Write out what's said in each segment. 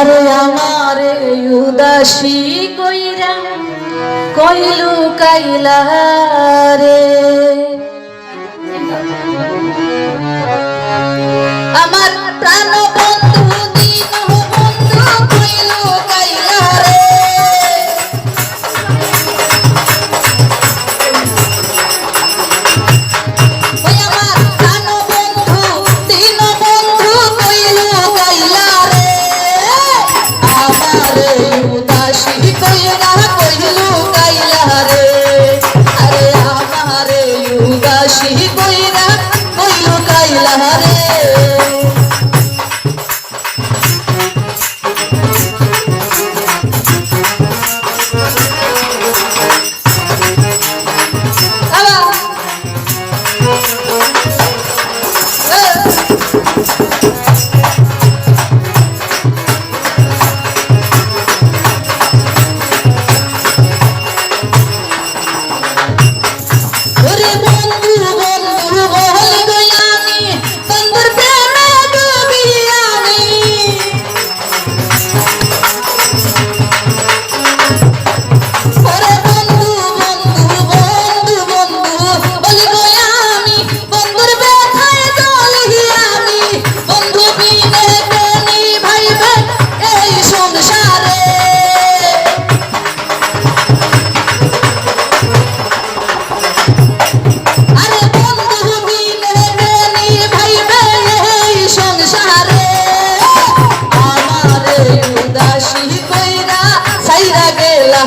আরে আমার উদাসী কইরা কইলু কাইলা রে। আমার প্রাণ বন্ধু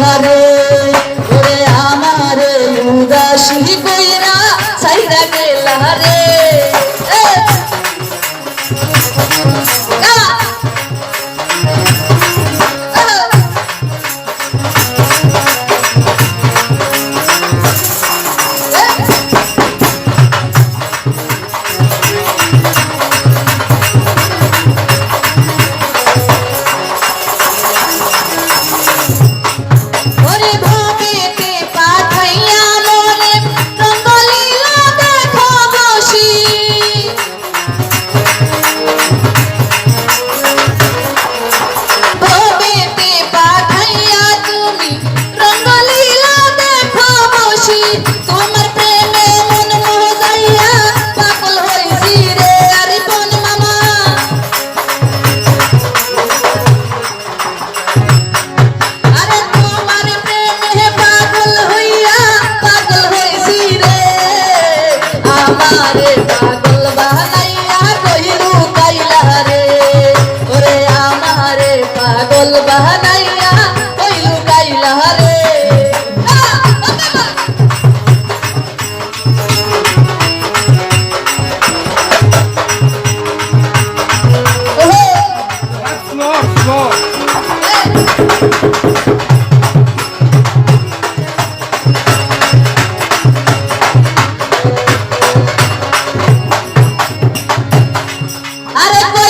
আমারে ওরে আমারে উদাসী কইরা সাইরা গেলা রে। भारत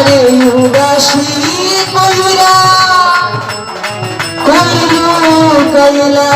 আমারে উদাসী কইরা কইল কইলা